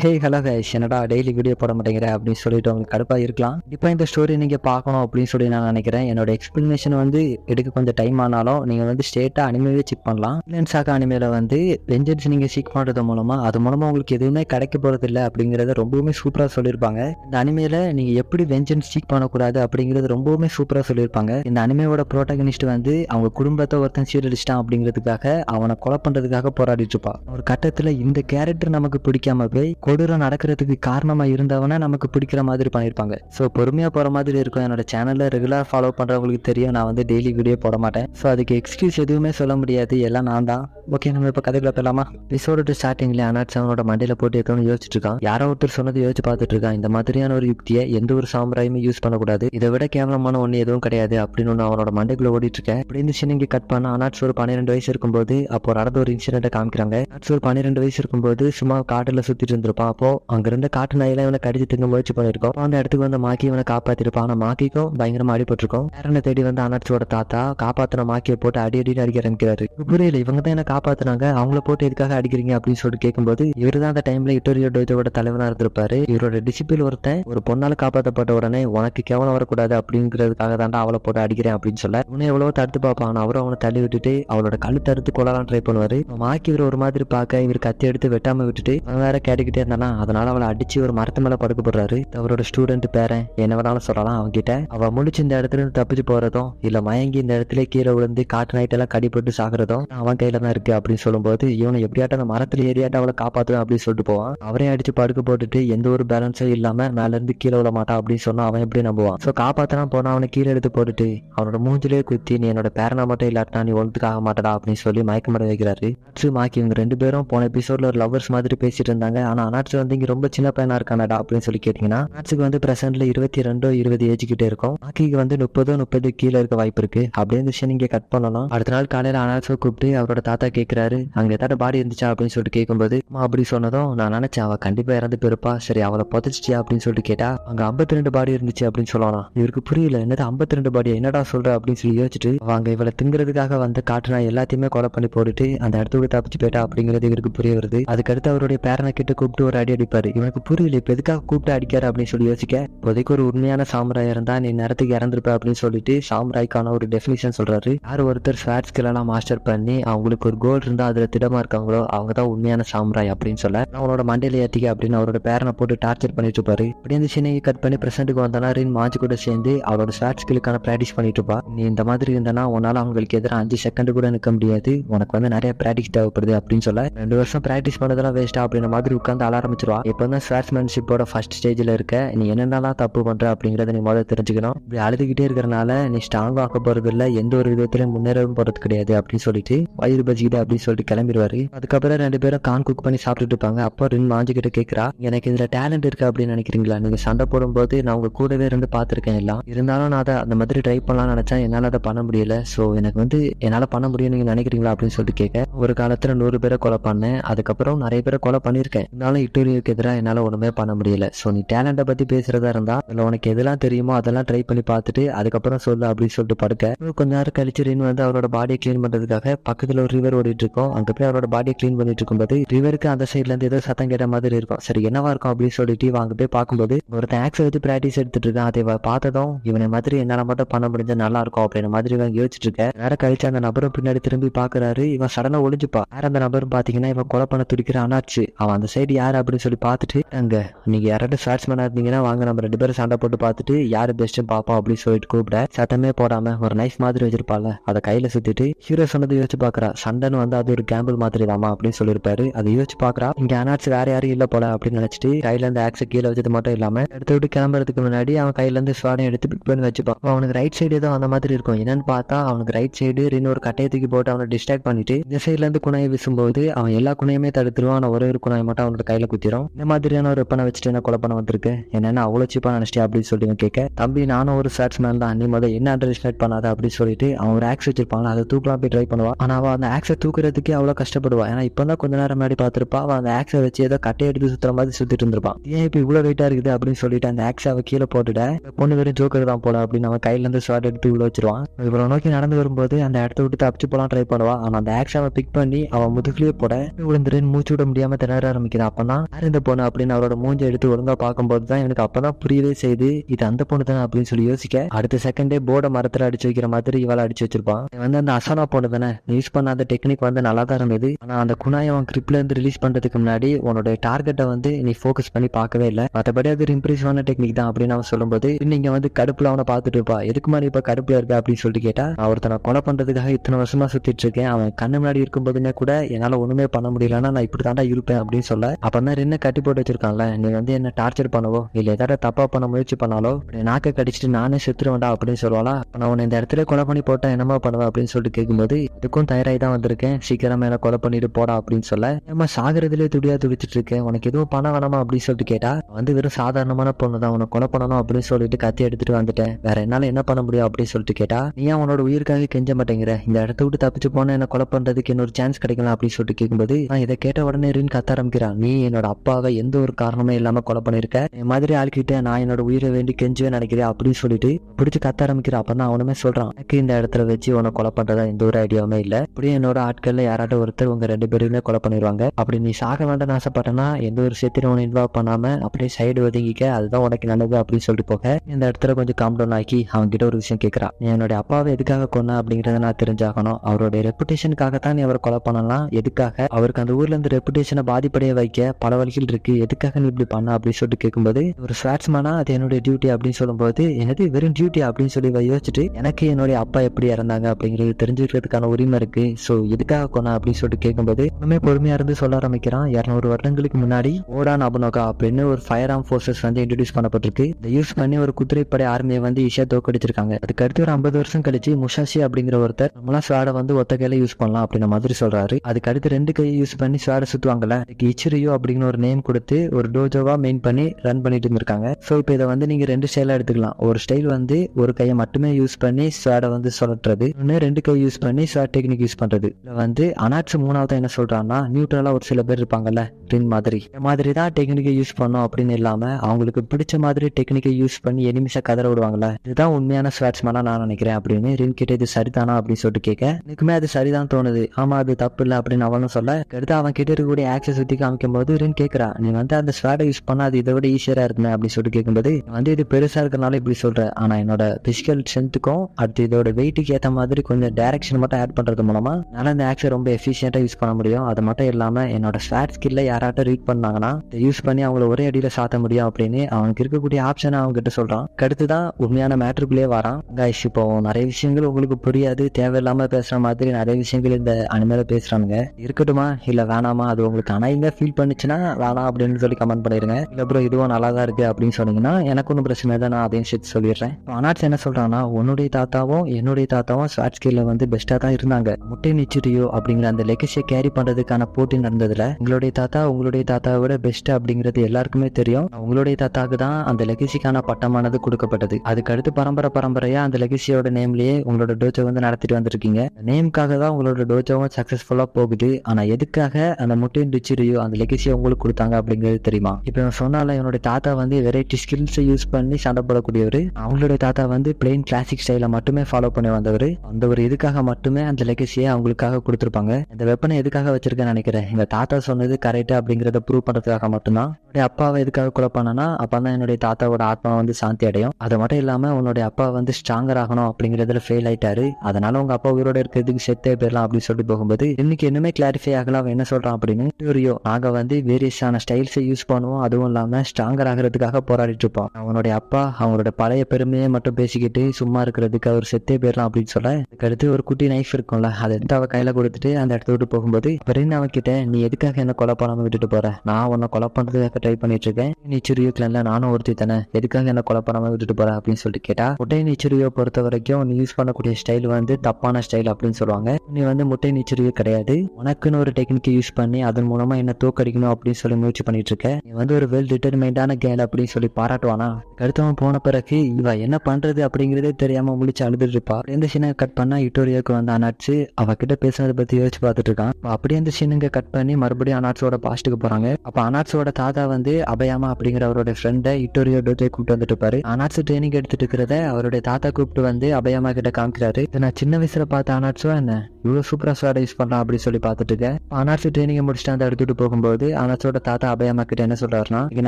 ஹே hello guys என்னடா daily video போட மாட்டேங்கிற அப்படின்னு சொல்லிட்டு உங்களுக்கு கடுப்பாக இருக்கலாம். இப்போ இந்த ஸ்டோரி நீங்கள் பார்க்கணும் அப்படின்னு சொல்லி நான் நினைக்கிறேன். என்னோட எக்ஸ்பிளனேஷன் வந்து எடுக்க கொஞ்சம் டைம் ஆனாலும் நீங்கள் வந்து ஸ்டேட்டாக அனிமேவே செக் பண்ணலாம். லென்ஸாக அனிமேல வந்து வெஞ்சன்ஸ் நீங்கள் சீக் பண்ணுறது மூலமாக அது மூலமாக உங்களுக்கு எதுவுமே கிடைக்க போகிறது இல்லை அப்படிங்கிறத ரொம்பவுமே சூப்பராக சொல்லியிருப்பாங்க. இந்த அனிமேல நீங்கள் எப்படி வெஞ்சன்ஸ் சீக் பண்ணக்கூடாது அப்படிங்கிறது ரொம்பவுமே சூப்பராக சொல்லியிருப்பாங்க. இந்த அனிமேவோட ப்ரோட்டகனிஸ்ட் வந்து அவங்க குடும்பத்தை ஒருத்தன் சீரழிச்சிட்டான் அப்படிங்கிறதுக்காக அவனை கொலை பண்ணுறதுக்காக போராடிட்டு இருப்பான். ஒரு கட்டத்தில் இந்த கேரக்டர் நமக்கு பிடிக்காம போய் கொடூரம் நடக்கிறதுக்கு காரணமாக இருந்தவன நமக்கு பிடிக்கிற மாதிரி பண்ணியிருப்பாங்க ஸோ பொறுமையாக போகிற மாதிரி இருக்கும். என்னோட சேனலில் ரெகுலர் ஃபாலோ பண்றவங்களுக்கு தெரியும். நான் வந்து டெய்லி வீடியோ போட மாட்டேன். ஸோ அதுக்கு எக்ஸ்கியூஸ் எதுவுமே சொல்ல முடியாது. எல்லாம் நான் தான். ஓகே நம்ம இப்போ கதைக்குள்ள போயிடலாமா? எபிசோடு ஸ்டார்டிங்ல அனாட்ஸ் அவனோட மண்டையில் போட்டு ஏதோன்னு யோசிச்சுட்டு இருக்கான். யாரோ ஒருத்தர் சொன்னது யோசிச்சு பார்த்துட்டு இருக்கான். இந்த மாதிரியான ஒரு யுக்தியை எந்த ஒரு சாம்பிராயுமே யூஸ் பண்ணக்கூடாது. இதை விட கேவலமான ஒன்று எதுவும் கிடையாது. அப்படின்னு ஒன்று அவனோட மண்டைக்குள்ள ஓடிட்டு இருக்கேன். இப்படி இருந்துச்சு நீங்க கட் பண்ண அனாட்ஸ் ஒரு பன்னிரெண்டு வயசு இருக்கும்போது அப்போ நடந்த ஒரு இன்சிடென்ட்டை காமிக்கிறாங்க. அனாட்ஸ் ஒரு பன்னிரெண்டு வயசு இருக்கும்போது சும்மா காட்டில் சுற்றிட்டு இருந்திருப்பான். பார்ப்போம். அங்கிருந்து காட்டு நாயெல்லாம் இவனை கடிச்சு திங்க முயற்சி பண்ணிருக்கோம். அந்த இடத்துக்கு வந்து மாக்கி இவனை காப்பாத்திருப்பான். ஆனா மாக்கிக்கும் பயங்கரமா அடிபட்டிருக்கும். பேரனை தேடி வந்து அனர்ச்சியோட தாத்தா காப்பாத்தின மாக்கியை போட்டு அடி அடி அடிக்க ஆரம்பிக்கிறாரு. புரியல இவங்க தான் என்ன காப்பாத்தினாங்க. அவங்கள போட்டு எதுக்காக அடிக்கிறீங்க அப்படின்னு சொல்லிட்டு கேட்கும்போது இவர் தான் அந்த டைம்ல இட்டோரியோ டோஜோட தலைவனா இருந்திருப்பாரு. இவரோட டிசிபிள் ஒருத்தன் ஒரு பொண்ணால காப்பாற்றப்பட்ட உடனே உனக்கு கேவலம் வரக்கூடாது அப்படிங்கிறதுக்காக தாண்டா அவளை போட்டு அடிக்கிறேன் அப்படின்னு சொல்ல இவனை எவ்வளவோ தடுத்து பார்ப்பான். அவரும் அவனை தள்ளி விட்டுட்டு அவளோட கழுத்தறுத்து கொள்ளலாம் ட்ரை பண்ணுவாரு. மாக்கி இவர் ஒரு மாதிரி பார்க்க இவர் கத்தி எடுத்து வெட்டாம விட்டுட்டு அவன் வேற கேட்டுக்கிட்டே இருந்தானா அதனால அவளை அடிச்சு ஒரு மரத்து மேல படுக்க போடுறாரு. அவரோட ஸ்டூடெண்ட் பேரன் என்ன வேணாலும் சொல்லலாம் அவங்கிட்ட அவ முடிச்சு இந்த இடத்துல இருந்து தப்பிச்சு போறதும் இல்ல மயங்கி இந்த இடத்துல கீழே விழுந்து காட்டு நைட் எல்லாம் கடிப்பட்டு சாகுறதும் அவன் கையில தான் இருக்கு அப்படின்னு சொல்லும்போது இவனை எப்படியாட்டும் அந்த மரத்துல ஏறியாட்டும் அவளை காப்பாத்துவேன் அப்படின்னு சொல்லிட்டு போவான். அவரே அடிச்சு படுக்க போட்டுட்டு எந்த ஒரு பேலன்ஸும் இல்லாம மேல இருந்து கீழே விழ மாட்டான் அப்படின்னு சொன்னா அவன் எப்படி நம்புவான்? சோ காப்பாத்தனா போனா அவனை கீழே எடுத்து போட்டுட்டு அவனோட மூஞ்சிலே குத்தி நீ என்னோட பேரனா மட்டும் இல்லாட்டினா நீ ஒழுத்துக்கு மாட்டடா அப்படின்னு சொல்லி மயக்கமட வைக்கிறாரு. மாக்கி இவங்க ரெண்டு பேரும் போன எபிசோட்ல ஒரு லவ்வர்ஸ் மாதிரி பேசிட்டு இருந்தாங்க. ஆனா மேட்ச் வந்து இங்க ரொம்ப சின்ன பையனா இருக்கானடா அப்படின்னு சொல்லி கேட்டீங்கன்னா மேட்ச்சுக்கு வந்து பிரசன்ட்ல இருபத்தி ரெண்டோ இருபது ஏஜ் கிட்ட இருக்கும். மாக்கிக்கு வந்து முப்பதோ முப்பது கீழே இருக்க வாய்ப்பு இருக்கு. அப்படியே விஷயம் நீங்க கட் பண்ணணும் அடுத்த நாள் காலையில அனாட்சோ கூப்பிட்டு அவரோட தாத்தா கேட்கிறாரு அங்க ஏதாவது பாடி இருந்துச்சா அப்படின்னு சொல்லிட்டு கேட்கும்போது அப்படி சொன்னதும் நான் நினைச்சேன். அவ கண்டிப்பா இறந்து போயிருப்பா. சரி அவளை புதைச்சிட்டியா? அப்படின்னு சொல்லிட்டு கேட்டா அங்க ஐம்பத்தி ரெண்டு பாடி இருந்துச்சு அப்படின்னு சொல்லலாம் இவருக்கு புரியல என்னது ஐம்பத்தி ரெண்டு பாடி என்னடா சொல்ற? அப்படின்னு சொல்லி யோசிச்சுட்டு அவங்க இவளை திங்கிறதுக்காக வந்து காட்டுனா எல்லாத்தையுமே கொலை பண்ணி போட்டுட்டு அந்த இடத்துக்கு தப்பிச்சு போயிட்டா? அப்படிங்கிறது இவருக்கு புரிய வருது. அதுக்கடுத்து அவருடைய பேரனை கிட்ட கூப்பிட்டு ஒரு அடி அடிப்பாரு. இவனுக்கு புரியல இப்ப எதுக்காக கூப்பிட்டு அடிக்காரு அப்படின்னு சொல்லி யோசிக்க. இப்போதைக்கு ஒரு உண்மையான சாம்ராய் இருந்தா நீ நேரத்துக்கு இறந்துருப்ப அப்படின்னு சொல்லிட்டு சாம்ராய்க்கான ஒரு டெஃபினிஷன் சொல்றாரு. யார் ஒருத்தர் ஸ்வாட் ஸ்கில் எல்லாம் மாஸ்டர் பண்ணி அவங்களுக்கு ஒரு கோல் இருந்தா அதுல திடமா இருக்காங்களோ அவங்க தான் உண்மையான சாம்ராய் அப்படின்னு சொல்ல. அவனோட மண்டையில ஏத்திக்க அப்படின்னு அவரோட பேரனை போட்டு டார்ச்சர் பண்ணிட்டு இருப்பாரு இப்படி இந்த சின்னையை கட் பண்ணி பிரசன்ட்டுக்கு வந்தானா ரின் மாஞ்சு கூட சேர்ந்து அவரோட ஸ்வாட் ஸ்கில்லுக்கான ப்ராக்டிஸ் பண்ணிட்டு இருப்பா. நீ இந்த மாதிரி இருந்தனா உன்னால அவங்களுக்கு எதிராக அஞ்சு செகண்ட் கூட நிற்க முடியாது. உனக்கு வந்து நிறைய ப்ராக்டிஸ் தேவைப்படுது அப்படின்னு சொல்ல. ரெண்டு வருஷம் பிராக்டிஸ் பண்ணதெல்லாம் வேஸ்டா அப்படின்ற மாதிரி உட்காந்து அழ ஆரம்பிச்சிருவா. இப்போ வந்து ஸ்வாட்ஸ்மேன்ஷிப்போட ஃபர்ஸ்ட் ஸ்டேஜில் இருக்க நீ என்னென்னலாம் தப்பு பண்ணுற அப்படிங்கிறத நீ முதல்ல தெரிஞ்சுக்கணும். இப்படி அழுதுகிட்டே இருக்கிறனால நீ ஸ்ட்ராங் ஆக்க போகிறது இல்லை எந்த ஒரு விதத்திலையும் முன்னேறவும் போகிறது கிடையாது அப்படின்னு சொல்லிட்டு வயிறு பஜிக்கிட்டு அப்படின்னு சொல்லிட்டு கிளம்பிடுவாரு அதுக்கப்புறம் ரெண்டு பேரும் கான் குக் பண்ணி சாப்பிட்டுட்டு இருப்பாங்க. அப்போ ரின் மாஞ்சு கேட்குறா கேட்கறா எனக்கு இதில் டேலண்ட் இருக்கு அப்படின்னு நினைக்கிறீங்களா? நீங்கள் சண்டை போடும்போது நான் உங்கள் கூடவே இருந்து பார்த்துருக்கேன் எல்லாம். இருந்தாலும் நான் அதை அந்த மாதிரி ட்ரை பண்ணலாம்னு நினைச்சேன். என்னால் அதை பண்ண முடியல. ஸோ எனக்கு வந்து என்னால் பண்ண முடியும் நீங்கள் நினைக்கிறீங்களா? அப்படின்னு சொல்லிட்டு கேட்க ஒரு காலத்தில் நூறு பேரை கொலை பண்ணேன். அதுக்கப்புறம் நிறைய பேரை கொலை பண்ணியிருக்கேன். இருந்தாலும் விக்டோரியாவுக்கு எதிராக என்னால ஒண்ணுமே பண்ண முடியல. ஸோ நீ டேலண்ட்டை பத்தி பேசுறதா இருந்தா அதில் உனக்கு எதெல்லாம் தெரியுமோ அதெல்லாம் ட்ரை பண்ணி பார்த்துட்டு அதுக்கப்புறம் சொல்லு அப்படின்னு சொல்லிட்டு படுக்க. கொஞ்ச நேரம் கழிச்சு ரின் வந்து அவரோட பாடியை க்ளீன் பண்றதுக்காக பக்கத்துல ஒரு ரிவர் ஓடிட்டு இருக்கோம். அங்க போய் அவரோட பாடியை க்ளீன் பண்ணிட்டு இருக்கும்போது ரிவருக்கு அந்த சைட்லேருந்து ஏதோ சத்தம் கேட்ட மாதிரி இருக்கும். சரி என்னவா இருக்கும் அப்படின்னு சொல்லிட்டு இவன் அங்கே போய் பார்க்கும்போது ஒருத்தன் ஆக்ஸை வச்சு ப்ராக்டிஸ் எடுத்துட்டு இருக்கான். அதை பார்த்ததும் இவனை மாதிரி என்னால மட்டும் பண்ண முடிஞ்சா நல்லா இருக்கும் அப்படின்ற மாதிரி இவன் யோசிச்சுட்டு இருக்க. நேரம் கழிச்சு அந்த நபரும் பின்னாடி திரும்பி பாக்குறாரு இவன் சடனாக ஒளிஞ்சுப்பா வேற அந்த நபரும் பாத்தீங்கன்னா இவன் கொலை பண்ண துடிக்கிற அனாச்சு. அவன் அந்த சைடு யார் அப்படின்னு சொல்லி பார்த்துட்டு அங்க நீங்க யாராவது ஸ்வாட்ஸ்மேனா இருந்தீங்கன்னா வாங்க நம்ம ரெண்டு பேரும் சண்டை போட்டு பார்த்துட்டு யாரு பெஸ்ட் பார்ப்போம் அப்படின்னு சொல்லிட்டு கூப்பிட சத்தமே போடாம ஒரு நைஃப் மாதிரி வச்சிருப்பாள் அதை கையில் சுற்றிட்டு ஹீரோ சொன்னது யோசிச்சு பார்க்குறா. சண்டைன்னு வந்து அது ஒரு கேம்பிள் மாதிரி தாமா அப்படின்னு சொல்லியிருப்பாரு. அதை யோசிச்சு பார்க்குறா. இங்கே அனாட்ஸ் வேற யாரும் இல்லை போல அப்படின்னு நினச்சிட்டு கையிலேருந்து ஆக்ஸை கீழே வச்சது மட்டும் இல்லாமல் எடுத்து விட்டு கிளம்புறதுக்கு முன்னாடி அவன் கையிலேருந்து ஸ்வாடம் எடுத்து பிக் பண்ணி வச்சுப்பான். அவனுக்கு ரைட் சைடு ஏதோ அந்த மாதிரி இருக்கும். என்னன்னு பார்த்தா அவனுக்கு ரைட் சைடு இன்னொரு கட்டையை தூக்கி போட்டு அவனை டிஸ்ட்ராக்ட் பண்ணிட்டு இந்த சைட்லேருந்து குணையை வீசும்போது அவன் எல்லா குணையுமே தடுத்துருவான். ஆனால் ஒரே ஒரு குணையை மட்டும் அவனோட கையில குத்திரும். இந்த மாதிரியான ஒரு வெப்பனை வச்சுட்டு என்ன கொலை பண்ண வந்திருக்கு? என்னென்ன அவ்வளவு சீப்பா நினைச்சிட்டே அப்படின்னு சொல்லி கேட்க தம்பி நானும் ஒரு பேட்ஸ்மேன் தான். நீ முதல் என்ன அண்டர் எஸ்டிமேட் பண்ணாத? அப்படின்னு சொல்லிட்டு அவன் ஒரு ஆக்ஸ் வச்சிருப்பான் அதை தூக்கலாம் போய் ட்ரை பண்ணுவான் ஆனா அவன் அந்த ஆக்ஸை தூக்குறதுக்கே அவ்வளவு கஷ்டப்படுவான் ஏன்னா இப்போ தான் கொஞ்ச நேரம் முன்னாடி பார்த்திருப்பா. அவன் அந்த ஆக்ஸை வச்சு ஏதோ கட்டையை எடுத்து சுத்துற மாதிரி சுத்திட்டு இருந்திருப்பான். ஏன் இப்போ இவ்வளவு வெயிட்டா இருக்குது? அப்படின்னு சொல்லிட்டு அந்த ஆக்ஸை அவன் கீழே போட்டுட பொண்ணு வெறும் ஜோக்கர் தான் போல அப்படின்னு அவன் கையில இருந்து ஷார்ட் எடுத்து உள்ள வச்சிருவான். இவ்வளவு நோக்கி நடந்து வரும்போது அந்த இடத்த விட்டு தப்பிச்சு போலாம் ட்ரை பண்ணுவான் ஆனா அந்த ஆக்ஸை அவன் பிக் பண்ணி அவன் முதுகுலயே போட விழுந்துருன்னு மூச்சு விட முடியாம திணற ஆரம்பிக்கிறான் அப்ப சொன்னான் யார் இந்த பொண்ணு அப்படின்னு அவரோட மூஞ்ச எடுத்து ஒழுங்கா பார்க்கும்போது தான் எனக்கு அப்பதான் புரியவே செய்து இது அந்த பொண்ணு தானே அப்படின்னு சொல்லி யோசிக்க அடுத்த செகண்டே போர்டை மரத்துல அடிச்சு வைக்கிற மாதிரி இவளை அடிச்சு வச்சிருப்பான். வந்து அந்த அசானா பொண்ணு தானே யூஸ் பண்ண அந்த டெக்னிக் வந்து நல்லா தான் இருந்தது ஆனா அந்த குணாயை அவன் கிரிப்ல இருந்து ரிலீஸ் பண்றதுக்கு முன்னாடி உன்னோட டார்கெட்டை வந்து நீ ஃபோக்கஸ் பண்ணி பார்க்கவே இல்லை. மற்றபடி அது இம்ப்ரெசிவான டெக்னிக் தான் அப்படின்னு அவன் சொல்லும்போது நீங்க வந்து கடுப்புல அவனை பார்த்துட்டு இருப்பா எதுக்கு மாதிரி இப்ப கடுப்புல இருக்க? அப்படின்னு சொல்லிட்டு கேட்டா நான் ஒருத்தனை கொலை பண்றதுக்காக இத்தனை வருஷமா சுத்திட்டு இருக்கேன் அவன் கண்ணு முன்னாடி இருக்கும்போதுமே கூட என்னால ஒண்ணுமே பண்ண முடியலன்னா நான் இப்படி தாண்டா இருப்பேன் அப்படின்னு சொல்ல அப்பதான் என்ன கட்டி போட்டு வச்சிருக்கான்ல? நீ வந்து என்ன டார்ச்சர் பண்ணவோ இல்லை ஏதாவது தப்பா பண்ண முயற்சி பண்ணாலோ இப்படி நாக்க கடிச்சிட்டு நானே செத்துருவேண்டா அப்படின்னு சொல்லுவாளா? அப்ப நான் உன்னை இந்த இடத்துல கொலை பண்ணி போட்டா என்னமா பண்ணுவேன் அப்படின்னு சொல்லிட்டு கேட்கும்போது இதுக்கும் தயாராகி தான் வந்திருக்கேன். சீக்கிரமா என்ன கொலை பண்ணிட்டு போடா அப்படின்னு சொல்ல ஏமா சாகிறதுலேயே துடியா துடிச்சிட்டு இருக்கேன் உனக்கு எதுவும் பணம் வேணாமா? அப்படின்னு சொல்லிட்டு கேட்டா வந்து வெறும் சாதாரணமான பொண்ணு தான். உனக்கு கொலை பண்ணணும் அப்படின்னு சொல்லிட்டு கத்தி எடுத்துட்டு வந்துட்டேன். வேற என்னால என்ன பண்ண முடியும் அப்படின்னு சொல்லிட்டு கேட்டா நீ ஏன் உன்னோட உயிருக்காக கெஞ்ச மாட்டேங்கிற? இந்த இடத்த விட்டு தப்பிச்சு போனா என்ன கொலை பண்றதுக்கு இன்னொரு சான்ஸ் கிடைக்கலாம் அப்படின்னு சொல்லிட்டு கேட்கும்போது நான் இதை கேட்ட உடனே ரின் கத்த ஆரம்பிக்கிறான் நீ என்னோட அப்பாவை எந்த ஒரு காரணமே இல்லாம கொலை பண்ணிருக்க. என் மாதிரி ஆள்கிட்ட நான் என்னோட உயிரை வேண்டி கெஞ்சுவே நினைக்கிறேன் அப்படின்னு சொல்லிட்டு பிடிச்சு கத்த ஆரம்பிக்கிறான் அப்பதான் அவனுமே சொல்றான். எனக்கு இந்த இடத்துல வச்சு உன்னை கொலை பண்றதா எந்த ஒரு ஐடியாவுமே இல்ல. அப்படியே என்னோட ஆட்கள்ல யாராட்டும் ஒருத்தர் உங்க ரெண்டு பேருமே கொலை பண்ணிடுவாங்க அப்படி நீ சாக வேண்டாம்னு ஆசைப்பட்டனா எந்த ஒரு விஷயத்தையும் உன்னை இன்வால்வ் பண்ணாம அப்படியே சைடு ஒதுங்கிக்க. அதுதான் உனக்கு நல்லது அப்படின்னு சொல்லிட்டு போக. இந்த இடத்துல கொஞ்சம் காம் டவுன் ஆக்கி அவங்க கிட்ட ஒரு விஷயம் கேட்கறான் என்னோட என்னுடைய அப்பாவை எதுக்காக கொன்ன அப்படிங்கறத நான் தெரிஞ்சாகணும். அவருடைய ரெப்புடேஷனுக்காக தான் நீ அவரை கொலை பண்ணலாம். எதுக்காக? அவருக்கு அந்த ஊர்ல இருந்து ரெப்புடேஷனை பாதிப்படைய வைக்க பல வழிகள் இருக்கு. எதுக்காக நீ இப்படி பண்ண? அப்படின்னு சொல்லிட்டு கேட்கும்போது ஒரு ஸ்வாட்ஸ்மேனா அது என்னுடைய டியூட்டி அப்படின்னு சொல்லும்போது எனது வெறும் டியூட்டி அப்படின்னு சொல்லி யோசிச்சுட்டு எனக்கு என்னுடைய அப்பா எப்படி இறந்தாங்க? அப்படிங்கிறது தெரிஞ்சுக்கிறதுக்கான உரிமை இருக்கு. ஸோ எதுக்காக கொண்டா அப்படின்னு சொல்லிட்டு கேட்கும்போது இன்னுமே பொறுமையா இருந்து சொல்ல ஆரம்பிக்கிறான். இரநூறு வருடங்களுக்கு முன்னாடி ஓடான் அபுனோகா அப்படின்னு ஒரு ஃபயர் ஆர்ம் ஃபோர்ஸஸ் வந்து இன்ட்ரடியூஸ் பண்ணப்பட்டிருக்கு. இதை யூஸ் பண்ணி ஒரு குதிரைப்படை ஆர்மியை வந்து ஈஸியாக தோக்கடிச்சிருக்காங்க அதுக்கு அடுத்து ஒரு ஐம்பது வருஷம் கழிச்சு முஷாஷி அப்படிங்கிற ஒருத்தர் நம்மளாம் ஸ்வாடை வந்து ஒத்த கையில யூஸ் பண்ணலாம் அப்படின்ற மாதிரி சொல்றாரு. அதுக்கு அடுத்து ரெண்டு கையை யூஸ் பண்ணி ஸ்வாடை சுத்துவாங்கல்ல அதுக்கு இச்சிரியோ அப்படிங்கிற ஒரு நேம் கொடுத்து ஒரு டோஜோவாக மெயின் பண்ணி ரன் பண்ணிட்டு இருந்திருக்காங்க. ஸோ இப்போ இதை வந்து நீங்கள் ரெண்டு ஸ்டைலாக எடுத்துக்கலாம். ஒரு ஸ்டைல் வந்து ஒரு கையை மட்டுமே யூஸ் பண்ணி ஸ்வேடை வந்து சொல்லட்டுறது இன்னும் ரெண்டு கை யூஸ் பண்ணி ஸ்வேட் டெக்னிக் யூஸ் பண்ணுறது இதுல வந்து அனாட்ஸ் மூணாவது என்ன சொல்கிறான்னா நியூட்ரலாக ஒரு சில பேர் இருப்பாங்கல்ல ரின் மாதிரி. இந்த மாதிரி தான் டெக்னிக்கை யூஸ் பண்ணோம் அப்படின்னு இல்லாமல் அவங்களுக்கு பிடிச்ச மாதிரி டெக்னிக்கை யூஸ் பண்ணி எனிமிஷா கதற விடுவாங்கல்ல இதுதான் உண்மையான ஸ்வாட்ஸ்மேனா நான் நினைக்கிறேன் அப்படின்னு ரின் கிட்ட இது சரிதானா? அப்படின்னு சொல்லிட்டு கேட்க எனக்குமே அது சரிதான் தோணுது. ஆமா அது தப்பு இல்லை அப்படின்னு அவனும் சொல்ல அடுத்து அவன் கிட்ட இருக்கக்கூடிய ஆக்சஸ் சுற்றி காமிக்கும் போது ரின் கேட்குறா நீ வந்து அந்த ஸ்வேடை யூஸ் பண்ணா அது இதை விட ஈஸியரா இருந்தேன் அப்படின்னு சொல்லிட்டு கேட்கும்போது வந்து இது பெருசா இருக்கிறனால இப்படி சொல்கிறேன் ஆனா என்னோட பிசிக்கல் ஸ்ட்ரென்த்துக்கும் அடுத்து இதோட வெயிட்டுக்கு ஏற்ற மாதிரி கொஞ்சம் டேரக்ஷன் மட்டும் ஆட் பண்றது மூலமா நான் இந்த ஆக்ஸை ரொம்ப எஃபிஷியண்ட்டாக யூஸ் பண்ண முடியும். அது மட்டும் இல்லாமல் என்னோட ஸ்வேட் ஸ்கில்ல யாராட்டும் ரீட் பண்ணாங்கன்னா இதை யூஸ் பண்ணி அவங்கள ஒரே அடியில சாத்த முடியும் அப்படின்னு அவனுக்கு இருக்கக்கூடிய ஆப்ஷனை அவங்க கிட்ட சொல்றான். அடுத்து தான் உண்மையான மேட்ருக்குள்ளேயே வரான். கைஸ் இப்போ நிறைய விஷயங்கள் உங்களுக்கு புரியாது. தேவையில்லாம பேசுகிற மாதிரி நிறைய விஷயங்கள் இந்த அனிமேல பேசுறானுங்க. இருக்கட்டுமா? இல்லை வேணாமா? அது உங்களுக்கு அனாயங்க ஃபீல் இருந்துச்சுன்னா வேணாம் அப்படின்னு சொல்லி கமெண்ட் பண்ணிருங்க. இல்ல ப்ரோ இதுவும் நல்லா தான் இருக்கு அப்படின்னு சொன்னீங்கன்னா எனக்கு ஒன்றும் பிரச்சனை தான் நான் அதையும் சேர்த்து சொல்லிடுறேன். அனாட்ஸ் என்ன சொல்றான்னா உன்னுடைய தாத்தாவும் என்னுடைய தாத்தாவும் ஷார்ட் ஸ்கில்ல வந்து பெஸ்டா தான் இருந்தாங்க. முட்டை நிச்சிரியோ அப்படிங்கிற அந்த லெகசியை கேரி பண்றதுக்கான போட்டி நடந்ததுல உங்களுடைய தாத்தா உங்களுடைய தாத்தாவை விட பெஸ்ட் அப்படிங்கிறது எல்லாருக்குமே தெரியும். உங்களுடைய தாத்தாக்கு தான் அந்த லெகசிக்கான பட்டமானது கொடுக்கப்பட்டது. அதுக்கு அடுத்து பரம்பரை பரம்பரையா அந்த லெகசியோட நேம்லயே உங்களோட டோச்சோ வந்து நடத்திட்டு வந்திருக்கீங்க. நேமுக்காக தான் உங்களோட டோச்சோவும் சக்சஸ்ஃபுல்லா போகுது. ஆனா எதுக்காக அந்த முட்டையின் டிச்சிரியோ அந்த லெகசியை உங்களுக்கு கொடுத்தாங்க அப்படிங்கிறது தெரியுமா? இப்போ இவன் சொன்னால என்னோட தாத்தா வந்து வெரைட்டி ஸ்கில்ஸை யூஸ் பண்ணி சண்டை போடக்கூடியவர். அவங்களுடைய தாத்தா வந்து பிளெயின் கிளாசிக் ஸ்டைல மட்டுமே ஃபாலோ பண்ணி வந்தவர். அந்த ஒரு இதுக்காக மட்டுமே அந்த லெகசியை அவங்களுக்காக கொடுத்துருப்பாங்க. இந்த வெப்பனை எதுக்காக வச்சிருக்கேன்னு நினைக்கிறேன்? எங்க தாத்தா சொன்னது கரெக்ட் அப்படிங்கறத ப்ரூவ் பண்றதுக்காக மட்டும்தான். என்னுடைய அப்பாவை எதுக்காக கொலை பண்ணனா அப்பதான் என்னுடைய தாத்தாவோட ஆத்மா வந்து சாந்தி அடையும். அது மட்டும் இல்லாம உன்னுடைய அப்பா வந்து ஸ்ட்ராங்கர் ஆகணும் அப்படிங்கறதுல ஃபெயில் ஆயிட்டாரு. அதனால உங்க அப்பா உயிரோட இருக்கிறதுக்கு செத்தே போயிடலாம் அப்படின்னு சொல்லிட்டு போகும்போது இன்னைக்கு இன்னுமே கிளாரிஃபை ஆகலாம் என்ன சொல்றான் அப்படின்னு டியூரியோ நாங்க வந்து வேரியஸான ஸ்டைல்ஸை யூஸ் பண்ணுவோம். அதுவும் இல்லாம ஸ்ட்ராங்கர் ஆகிறதுக்காக போராடிட்டு இருப்பான் அவனுடைய அப்பா அவங்களோட பழைய பெருமையை மட்டும் பேசிக்கிட்டு சும்மா இருக்கிறதுக்கு அவர் செத்தே போயிடலாம் அப்படின்னு சொல்ல அதுக்கடுத்து ஒரு குட்டி நைஃப் இருக்கும்ல அதை எடுத்து அவ கையில கொடுத்துட்டு அந்த இடத்த விட்டு போகும்போது பிறகு அவன் கிட்ட நீ எதுக்காக என்ன கொலை பண்ணாம விட்டுட்டு போற? நான் உன்னை கொலை பண்றதுக்காக ட்ரை பண்ணிட்டு இருக்கேன் நீ சிறியோ நானும் ஒருத்தி தானே? எதுக்காக என்ன கொலை பண்ணாம விட்டுட்டு போற? அப்படின்னு சொல்லிட்டு கேட்டா முட்டை நீச்சரியோ பொறுத்த வரைக்கும் நீ யூஸ் பண்ணக்கூடிய ஸ்டைல் வந்து தப்பான ஸ்டைல் அப்படின்னு சொல்லுவாங்க. நீ வந்து முட்டை நீச்சரியோ கிடையாது. உனக்குன்னு ஒரு டெக்னிக் யூஸ் பண்ணி அதன் மூலமா என்ன தோக்கடிக்கணும் அப்படின்னு சொல்லி முயற்சி பண்ணிட்டு இருக்க நீ வந்து ஒரு வெல் டிட்டர்மைண்டான கேள் அப்படின்னு சொல்லி பாராட்டுவானா? அடுத்தவன் போன பிறகு இவ என்ன பண்றது அப்படிங்கறதே தெரியாம முழிச்சு அழுதுட்டு இருப்பா இந்த சீனை கட் பண்ணா இட்டோரியோக்கு வந்து அனாட்சி அவகிட்ட பேசுனதை பத்தி யோசிச்சு பார்த்துட்டு இருக்கான் அப்ப அப்படியே அந்த சீனுங்க கட் பண்ணி மறுபடியும் அனாட்ஸோட பாஸ்ட்டுக்கு போறாங்க. அப்ப அனாட்ஸோட தாத்தா வந்து அபயாமா அப்படிங்கிற அவரோட ஃப்ரெண்டை இட்டோரியோ டோட்டை கூப்பிட்டு வந்துட்டு இருப்பாரு. அனாட்ஸ் ட்ரைனிங் எடுத்துட்டு இருக்கிறத அவருடைய தாத்தா கூப்பிட்டு வந்து அபயாமா கிட்ட காமிக்கிறாரு. நான் சின்ன வயசுல பார்த்த அனாட்ஸோ என்ன? இவ்வளோ சூப்பராக ஸ்வாட யூஸ் பண்ணலாம் அப்படின்னு சொல்லி பார்த்துட்டு இருக்கேன். அனாட்சி ட்ரைனிங்கை முடிச்சுட்டு அந்த எடுத்துட்டு போகும்போது அனாட்சியோட தாத்தா அபயாமா கிட்ட என்ன சொல்றாருன்னா இன்னைக்கு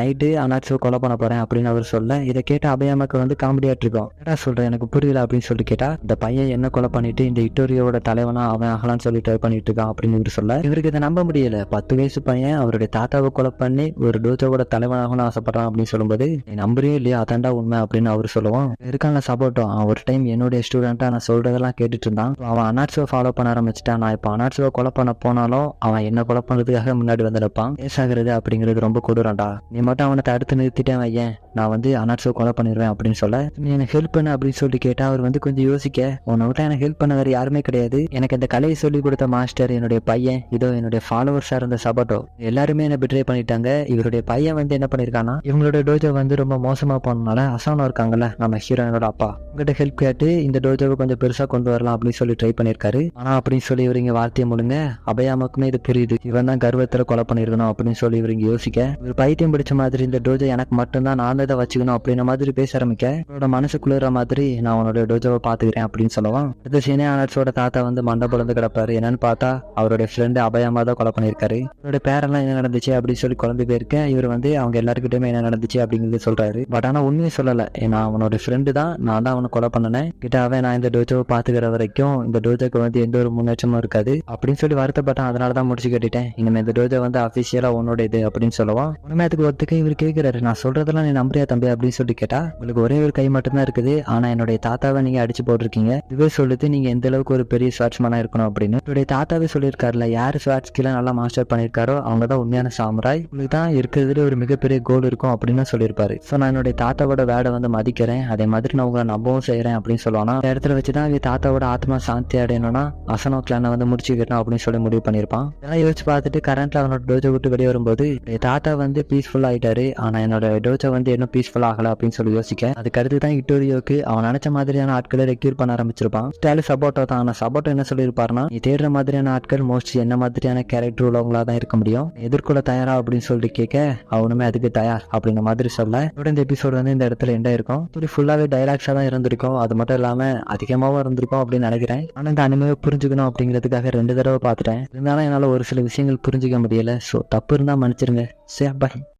நைட்டு அனாட்சியை கொலை பண்ண போறேன் அப்படின்னு அவர் சொல்ல இதை கேட்டு அபயாமாக்கு வந்து காமெடியாட்டு இருக்கோம். என்னடா சொல்றேன் எனக்கு புரியல அப்படின்னு சொல்லி கேட்டா இந்த பையன் என்ன கொலை பண்ணிட்டு இந்த இட்டோரியோட தலைவனா அவன் ஆகலாம்னு சொல்லி ட்ரை பண்ணிட்டு இருக்கான் அப்படின்னு இவர் சொல்ல. இவருக்கு இதை நம்ப முடியல. பத்து வயசு பையன் அவருடைய தாத்தாவை கொலை பண்ணி ஒரு டோஜோவோட தலைவனாகணும்னு ஆசைப்படுறான் அப்படின்னு சொல்லும்போது நீ இல்லையா அதாண்டா உண்மை அப்படின்னு அவர் சொல்லுவான். இருக்கான சப்போர்ட்டும் ஒரு டைம் என்னுடைய ஸ்டூடெண்ட்டா நான் சொல்றதெல்லாம் கேட்டுட்டு இருந்தான். அவன் அனாட்சியை ஃபாலோ பண்ண ஆரம்பிச்சிட்டான் நான் இப்போ அனாட்சுவை கொலை பண்ண போனாலும் அவன் என்ன கொலை பண்ணுறதுக்காக முன்னாடி வந்து நிற்பான் பேசாகிறது அப்படிங்கிறது ரொம்ப கொடூரம்டா. நீ மட்டும் அவனை தடுத்து நிறுத்திட்டேன் ஏன் நான் வந்து அனாட்சுவை கொலை பண்ணிடுவேன் அப்படின்னு சொல்ல நீ எனக்கு ஹெல்ப் பண்ணு அப்படின்னு சொல்லி கேட்டா அவர் வந்து கொஞ்சம் யோசிக்க உன்னை விட்டா எனக்கு ஹெல்ப் பண்ண வேறு யாருமே கிடையாது. எனக்கு இந்த கலையை சொல்லி கொடுத்த மாஸ்டர் என்னுடைய பையன் இதோ என்னுடைய ஃபாலோவர்ஸாக இருந்த சபட்டோ எல்லாருமே என்ன பிட்ரே பண்ணிட்டாங்க. இவருடைய பையன் வந்து என்ன பண்ணிருக்கானா இவங்களோட டோஜோ வந்து ரொம்ப மோசமா போனனால அசானா இருக்காங்கல்ல நம்ம ஹீரோயினோட அப்பா. உங்ககிட்ட ஹெல்ப் கேட்டு இந்த டோஜோவை கொஞ்சம் பெருசா கொண்டு வரலாம் அப்படின்னு சொல்லி ட்ரை பண்ணிருக்காரு. ஆனா அப்படின்னு சொல்லி இவர் இங்க வார்த்தையை முழுங்க அபயாமக்குமே இது புரியுது. இவன் தான் கர்வத்தில் கொலை பண்ணிருக்கணும் அப்படின்னு சொல்லி இவர் யோசிக்க இவர் பைத்தியம் பிடிச்ச மாதிரி இந்த டோஜோ எனக்கு மட்டும்தான் நான் இதை வச்சுக்கணும் அப்படின்ற மாதிரி பேச ஆரம்பிக்க. அவரோட மனசு குளிர மாதிரி நான் உன்னோட டோஜோவை பாத்துக்கிறேன் அப்படின்னு சொல்லுவான் அடுத்த சீனே ஆனர்ஸோட தாத்தா வந்து மண்டபம் வந்து கிடப்பாரு. என்னன்னு பார்த்தா அவருடைய ஃப்ரெண்டு அபயமா தான் கொலை பண்ணியிருக்காரு. அவருடைய பேரெல்லாம் என்ன நடந்துச்சு அப்படின்னு சொல்லி குழம்பு போயிருக்கேன். இவர் வந்து அவங்க எல்லாருக்கிட்டையுமே என்ன நடந்துச்சு அப்படிங்கிறது சொல்றாரு. பட் ஆனா உண்மையை சொல்லல. நான் அவனோட ஃப்ரெண்டு தான். நான் தான் அவனை கொலை பண்ணினேன். கிட்ட அவன் நான் இந்த டோஜோவை பாத்துக்கிற வரைக்கும் இந்த டோஜோக்கு வந்து எந்த ஒரு முன்னேற்றமும் இருக்காது. அப்படின்னு சொல்லி வருத்தப்பட்டான் அதனால தான் முடிச்சு கேட்டுட்டேன். இனிமே இந்த டோஜோ வந்து அபிஷியலா உன்னோட இது அப்படின்னு சொல்லுவான் உண்மை அதுக்கு ஒத்துக்க இவர் கேட்கிறாரு நான் சொல்றதெல்லாம் நீ நம்புறியா தம்பி அப்படின்னு சொல்லிட்டு கேட்டா உங்களுக்கு ஒரே ஒரு கை மட்டும்தான் இருக்குது. ஆனா என்னுடைய தாத்தாவை நீங்க அடிச்சு போட்டிருக்கீங்க. இதுவே சொல்லுது நீங்க எந்த அளவுக்கு ஒரு பெரிய ஸ்வாட்ச்மேனா இருக்கணும் அப்படின்னு. என்னுடைய தாத்தாவே சொல்லியிருக்காருல யார் ஸ்வாட்ச் கீழே நல்லா மாஸ்டர் பண்ணியிருக்காரோ அவங்க தான் உண்மையான சாமுராய் உங்களுக்கு தான் இருக்கிறதுல ஒரு மிகப்பெரிய கோல் இருக்கும் அப்படின்னு சொல்லியிருப்பாரு. ஸோ நான் என்னுடைய தாத்தாவோட வேடை வந்து மதிக்கிறேன். அதே மாதிரி நான் உங்களை நம்பவும் செய்யறேன் அப்படின்னு சொல்லுவானா இந்த இடத்துல வச்சு தான் இவன் தாத்தாவோட ஆத்மா சாந்தி அடையணும்னா அசனோ கிளானை வந்து முடிச்சுக்கிறோம் அப்படின்னு சொல்லி முடிவு பண்ணியிருப்பான். இதெல்லாம் யோசிச்சு பார்த்துட்டு கரண்ட்ல அவனோட டோஜை விட்டு வெளியே வரும்போது என் தாத்தா வந்து பீஸ்ஃபுல் ஆயிட்டாரு. ஆனா என்னோட டோஜை வந்து இன்னும் பீஸ்ஃபுல் ஆகல அப்படின்னு சொல்லி யோசிக்க அதுக்கு அடுத்து தான் இட்டோரியோக்கு அவன் நினைச்ச மாதிரியான ஆட்களை ரெக்யூர் பண்ண ஆரம்பிச்சிருப்பான். ஸ்டாலி சப்போட்டோ தான். ஆனால் சப்போட்டோ என்ன சொல்லியிருப்பாருன்னா நீ தேடுற மாதிரியான ஆட்கள் மோஸ்ட்லி என்ன மாதிரியான கேரக்டர் உள்ளவங்களா தான் இருக்க முடியும். எதிர்கொள்ள தயாரா? அப்படின்னு சொல்லிட்டு கேட்க அவனுமே அதுக்கு தயார். அப்படிங்கிற மாதிரி சொல்ல இந்த எபிசோடு வந்து இந்த இடத்துல எண்டா இருக்கும் ஸ்டோரி ஃபுல்லாவே டைலாக்ஸா தான் இருந்திருக்கும். அது மட்டும் இல்லாம அதிகமாகவும் இருந்திருக்கும் அப்படின்னு நினைக்கிறேன். ஆனால் இந்த அனிமையை புரிஞ்சுக்கணும் அப்படிங்கிறதுக்காக ரெண்டு தடவை பார்த்துட்டேன். இருந்தாலும் என்னால் ஒரு சில விஷயங்கள் புரிஞ்சுக்க முடியல. ஸோ தப்பு இருந்தா மன்னிச்சிருங்க. சே பை